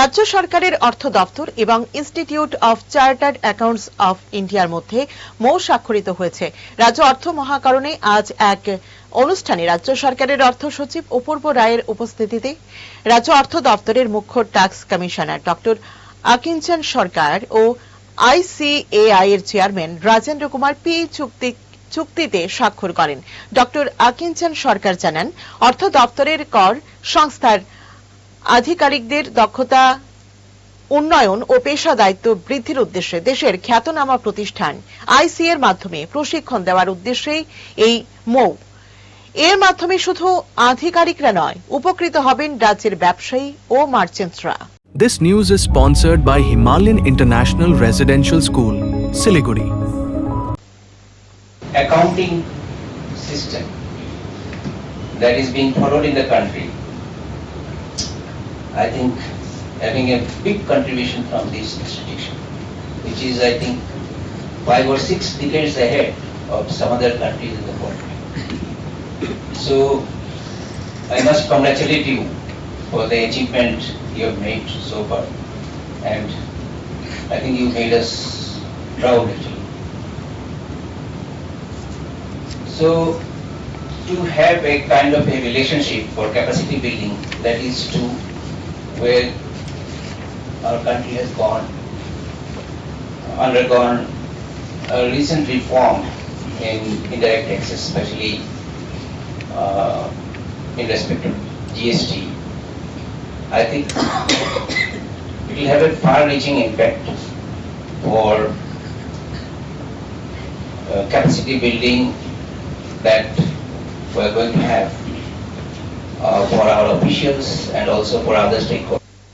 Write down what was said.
রাজ্য সরকারের অর্থ দপ্তর এবং institute of chartered accountants of ইন্ডিয়ার মধ্যে মৌ স্বাক্ষরিত হয়েছে। রাজ্য অর্থ মহাকরণে আজ এক অনুষ্ঠানে রাজ্য সরকারের অর্থ সচিব অপূর্ব রায়ের উপস্থিতিতে রাজ্য অর্থ দপ্তরের মুখ্য tax commissioner doctor Akinchan Sarkar ও আইসিএআই এর চেয়ারম্যান রাজেন্দ্র কুমার পি চুক্তি, চুক্তিতে স্বাক্ষর করেন। ডক্টর আকিঞ্চন সরকার জানান, অর্থ দপ্তরের কর সংস্থার আধিকারিকদের দক্ষতা উন্নয়ন ও পেশা দায়িত্ব বৃদ্ধির উদ্দেশ্যে দেশের খ্যাতনামা প্রতিষ্ঠান আইসি এর মাধ্যমে প্রশিক্ষণ দেওয়ার উদ্দেশ্যেই এই মৌ এর মাধ্যমে শুধু আধিকারিকরা নয় উপকৃত হবেন রাজ্যের ব্যবসায়ী ও মার্চেন্টসরা This news is sponsored by Himalayan International Residential School, Siliguri. accounting system that is being followed in the country, I think having a big contribution from this institution, which is I think five or six decades ahead of some other countries in the world. So I must congratulate you for the achievement you have made so far and I think you made us proud actually. So to have a kind of a relationship for capacity building, that is to where our country has gone, undergone a recent reform in indirect taxes, especially uh, in respect of GST. I think it will have a far-reaching impact for uh, capacity building that we're going to have Uh, for our officials and also for other stakeholders.